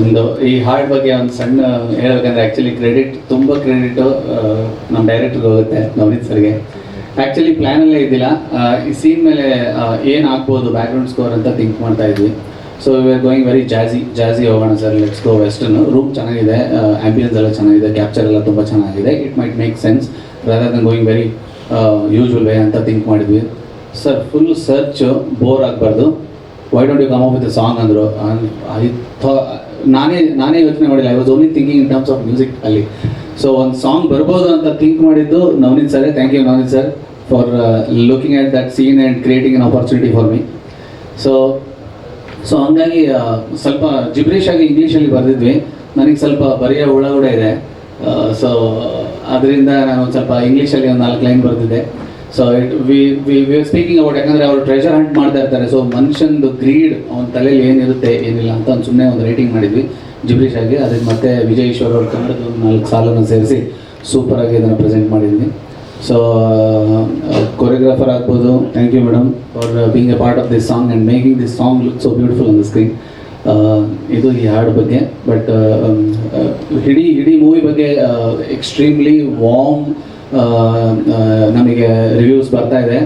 ಒಂದು ಈ ಹಾಡ್ ಬಗ್ಗೆ ಒಂದು ಸಣ್ಣ ಹೇಳ್ಬೇಕಂದ್ರೆ ಆ್ಯಕ್ಚುಲಿ ಕ್ರೆಡಿಟ್ ತುಂಬ ಕ್ರೆಡಿಟು ನಮ್ಮ ಡೈರೆಕ್ಟರ್ಗೆ ಹೋಗುತ್ತೆ, ನವನೀತ್ ಸರ್ಗೆ. ಆ್ಯಕ್ಚುಲಿ ಪ್ಲ್ಯಾನಲ್ಲೇ ಇದ್ದಿಲ್ಲ. ಈ ಸೀನ್ ಮೇಲೆ ಏನು ಆಗ್ಬೋದು ಬ್ಯಾಕ್ಗ್ರೌಂಡ್ ಸ್ಕೋರ್ ಅಂತ ಥಿಂಕ್ ಮಾಡ್ತಾ ಇದ್ವಿ. So we are going very jazzy jazzy ಹೋಗೋಣ sir let's go western room ಚೆನ್ನಾಗಿದೆ ಆ್ಯಂಬಿಯನ್ಸ್ ಎಲ್ಲ ಚೆನ್ನಾಗಿದೆ ಕ್ಯಾಪ್ಚರ್ ಎಲ್ಲ ತುಂಬ ಚೆನ್ನಾಗಿದೆ. It might make sense rather than going very usual way ಅಂತ ಥಿಂಕ್ ಮಾಡಿದ್ವಿ. ಸರ್ ಫುಲ್ ಸರ್ಚ್ ಬೋರ್ ಆಗಬಾರ್ದು. Why don't you come up with song ಅಂದರು? ಐ ನಾನೇ ನಾನೇ ಯೋಚನೆ ಮಾಡಿಲ್ಲ. I was only thinking in terms of music ಅಲ್ಲಿ. So ಒಂದು ಸಾಂಗ್ ಬರ್ಬೋದು ಅಂತ ಥಿಂಕ್ ಮಾಡಿದ್ದು Navneet sir thank you Navneet sir for looking at that scene and creating an opportunity for me so so ಹಂಗಾಗಿ ಸ್ವಲ್ಪ ಜಿಬ್ರಿಷ್ ಆಗಿ ಇಂಗ್ಲೀಷಲ್ಲಿ ಬರೆದಿದ್ವಿ. ನನಗೆ ಸ್ವಲ್ಪ ಬರೆಯೋ ಹುಳ ಕೂಡ ಇದೆ ಸೊ ಅದರಿಂದ ನಾನು ಸ್ವಲ್ಪ ಇಂಗ್ಲೀಷಲ್ಲಿ ಒಂದು ನಾಲ್ಕು line ಬರೆದಿದ್ದೆ. So we we speaking about ಯಾಕಂದರೆ ಅವರು ಟ್ರೆಷರ್ ಹಂಟ್ ಮಾಡ್ತಾ ಇರ್ತಾರೆ. ಸೊ ಮನುಷ್ಯಂದು ಗ್ರೀಡ್ ಅವನ ತಲೆಯಲ್ಲಿ ಏನಿರುತ್ತೆ, ಏನಿಲ್ಲ ಅಂತ ಒಂದು ಸುಮ್ಮನೆ ಒಂದು ರೈಟಿಂಗ್ ಮಾಡಿದ್ವಿ ಜಿಬ್ರಿಷ್ ಆಗಿ. ಅದಕ್ಕೆ ಮತ್ತೆ ವಿಜಯ್ ಈಶ್ವರ್ ಅವ್ರ ಕನ್ನಡದ ನಾಲ್ಕು ಸಾಲನ್ನು ಸೇರಿಸಿ ಸೂಪರಾಗಿ ಅದನ್ನು ಪ್ರೆಸೆಂಟ್ ಮಾಡಿದ್ವಿ. ಸೊ ಕೊರಿಯೋಗ್ರಾಫರ್ ಆಗ್ಬೋದು. Thank you madam for being a part of this song and making this song look so beautiful on the screen ಇದು ಈ ಹಾಡು ಬಗ್ಗೆ. ಬಟ್ ಇಡೀ ಇಡೀ ಮೂವಿ ಬಗ್ಗೆ ಎಕ್ಸ್ಟ್ರೀಮ್ಲಿ ವಾಮ್ ನಮಗೆ ರಿವ್ಯೂಸ್ ಬರ್ತಾ ಇದೆ.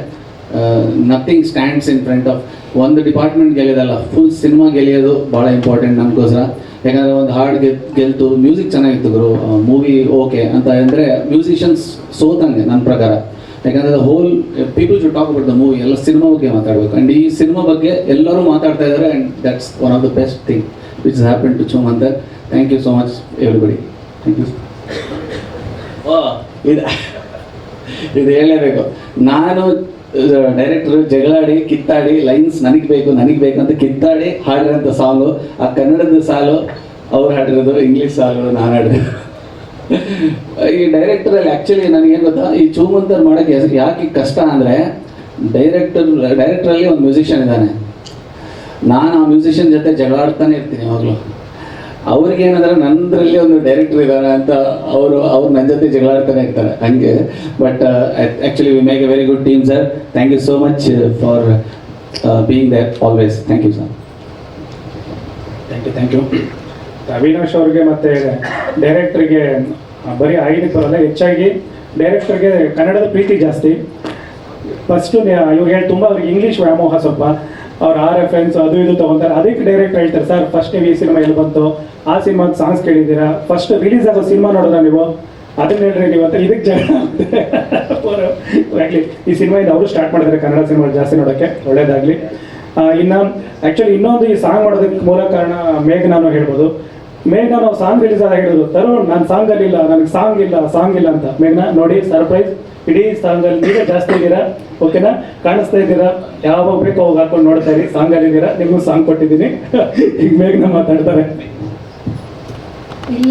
Nothing stands in front of ಒಂದು ಡಿಪಾರ್ಟ್ಮೆಂಟ್ ಗೆಲ್ಲೋದಲ್ಲ ಫುಲ್ ಸಿನಿಮಾ ಗೆಲ್ಲಿಯೋದು ಭಾಳ ಇಂಪಾರ್ಟೆಂಟ್ ನಮಗೋಸ್ಕರ. ಯಾಕಂದರೆ ಒಂದು ಹಾಡು ಗೆಲ್, ಗೆಲ್ತು ಮ್ಯೂಸಿಕ್ ಚೆನ್ನಾಗಿತ್ತು ಗುರು. ಮೂವಿ ಓಕೆ ಅಂತ ಅಂದರೆ ಮ್ಯೂಸಿಷಿಯನ್ಸ್ ಸೋತಂಗೆ ನನ್ನ ಪ್ರಕಾರ. ಯಾಕಂದರೆ whole people should talk about the movie ಎಲ್ಲ ಸಿನಿಮಾ ಬಗ್ಗೆ ಮಾತಾಡಬೇಕು. ಆ್ಯಂಡ್ ಈ ಸಿನಿಮಾ ಬಗ್ಗೆ ಎಲ್ಲರೂ ಮಾತಾಡ್ತಾ ಇದ್ದಾರೆ and that's one of the best thing which is happen to Chom ಅಂತ thank you so much everybody thank you ಇದು ಇದು ಹೇಳಲೇಬೇಕು. ನಾನು ಡೈರೆಕ್ಟರ್ ಜಗಳಾಡಿ, ಕಿತ್ತಾಡಿ ಲೈನ್ಸ್ ನನಗೆ ಬೇಕು ನನಗೆ ಬೇಕು ಅಂತ ಕಿತ್ತಾಡಿ ಹಾಡಿರೋಂಥ ಸಾಲು, ಆ ಕನ್ನಡದ ಸಾಲು, ಅವ್ರು ಹಾಡಿರೋದು ಇಂಗ್ಲೀಷ್ ಸಾಲು, ನಾನು ಹಾಡಿರೋದು. ಈ ಡೈರೆಕ್ಟರಲ್ಲಿ ಆ್ಯಕ್ಚುಲಿ ನನಗೇನು ಗೊತ್ತಾ, ಈ ಚೂಮಂತರ್ ಮಾಡೋಕ್ಕೆ ಯಾಕೆ ಕಷ್ಟ ಅಂದರೆ ಡೈರೆಕ್ಟರ್ ಡೈರೆಕ್ಟ್ರಲ್ಲಿ ಒಂದು ಮ್ಯೂಸಿಷಿಯನ್ ಇದ್ದಾನೆ. ನಾನು ಆ ಮ್ಯೂಸಿಷಿಯನ್ ಜೊತೆ ಜಗಳಾಡ್ತಾನೆ ಇರ್ತೀನಿ ಯಾವಾಗಲೂ. ಅವ್ರಿಗೆ ಏನಂದ್ರೆ ನನ್ನದ್ರಲ್ಲಿ ಒಂದು ಡೈರೆಕ್ಟರ್ ಇದ್ದಾರೆ ಅಂತ ಅವರು ಅವ್ರು ನನ್ನ ಜೊತೆ ಜಗಳಾಡ್ತಾನೆ ಇರ್ತಾರೆ, ಹಂಗೆ. But actually we make a very good team sir thank you so much for being there always thank you sir thank you thank you Avinash ಅವ್ರಿಗೆ ಮತ್ತೆ ಡೈರೆಕ್ಟ್ರಿಗೆ ಬರೀ ಆಗಿದ್ದಲ್ಲ ಹೆಚ್ಚಾಗಿ ಡೈರೆಕ್ಟರ್ಗೆ ಕನ್ನಡದ ಪ್ರೀತಿ ಜಾಸ್ತಿ. ಫಸ್ಟು ಇವಾಗ ಹೇಳಿ ತುಂಬ ಅವ್ರಿಗೆ ಇಂಗ್ಲೀಷ್ ವ್ಯಾಮೋಹ ಸ್ವಲ್ಪ. ಅವ್ರು ಎಫ್ ರೆಫರೆನ್ಸ್ ಅದು ಇದು ತಗೊಂತಾರೆ. ಅದಕ್ಕೆ ಡೈರೆಕ್ಟ್ ಹೇಳ್ತಾರೆ ಸರ್ ಫಸ್ಟ್ ಈ ಸಿನಿಮಾ ಎಲ್ಲಿ ಬಂತು? ಆ ಸಿನಿಮಾದ ಸಾಂಗ್ಸ್ ಕೇಳಿದ್ದೀರಾ? ಫಸ್ಟ್ ರಿಲೀಸ್ ಆಗೋ ಸಿನಿಮಾ ನೋಡಿದ್ರ ನೀವು? ಅದನ್ನ ಹೇಳ್ರಿ ನೀವು ಅಂತ ಇದಕ್ಕೆ ಜನ ಆಗ್ಲಿ, ಈ ಸಿನಿಮಾಯಿಂದ ಅವರು ಸ್ಟಾರ್ಟ್ ಮಾಡಿದ್ದಾರೆ ಕನ್ನಡ ಸಿನಿಮಾ ಜಾಸ್ತಿ ನೋಡೋಕ್ಕೆ, ಒಳ್ಳೇದಾಗ್ಲಿ. ಇನ್ನು ಆ್ಯಕ್ಚುಲಿ ಇನ್ನೊಂದು ಈ ಸಾಂಗ್ ಮಾಡೋದಕ್ಕೆ ಮೂಲ ಕಾರಣ ಮೇಘ ನಾನು ಹೇಳ್ಬೋದು. ಮೇಘ ನಾವು ಸಾಂಗ್ ರಿಲೀಸ್ ಆದಾಗ ಹೇಳಿದ್ರು, ತರುಣ್, ನಾನು ಸಾಂಗ್ ಅಲ್ಲಿ ಇಲ್ಲ, ನನಗೆ ಸಾಂಗ್ ಇಲ್ಲ ಸಾಂಗ್ ಇಲ್ಲ ಅಂತ. ಮೇಘ್ನ, ನೋಡಿ ಸರ್ಪ್ರೈಸ್ ಇಡೀ ಸಾಂಗ್ ಅಲ್ಲಿ ನೀವೇ ಜಾಸ್ತಿ ಇದ್ದೀರಾ? ಓಕೆನಾ ಕಾಣಿಸ್ತಾ ಇದ್ದೀರಾ? ಯಾವಾಗ ಬೇಕೋ ಅವಾಗ ಹಾಕೊಂಡು ನೋಡ್ತಾ ಇರಿ ಸಾಂಗ್ ಅಲ್ಲಿ ಇದ್ದೀರಾ? ನಿಮಗೂ ಸಾಂಗ್ ಕೊಟ್ಟಿದ್ದೀನಿ. ಈಗ ಮೇಘ್ನ ಮಾತಾಡ್ತಾರೆ. ಇಲ್ಲ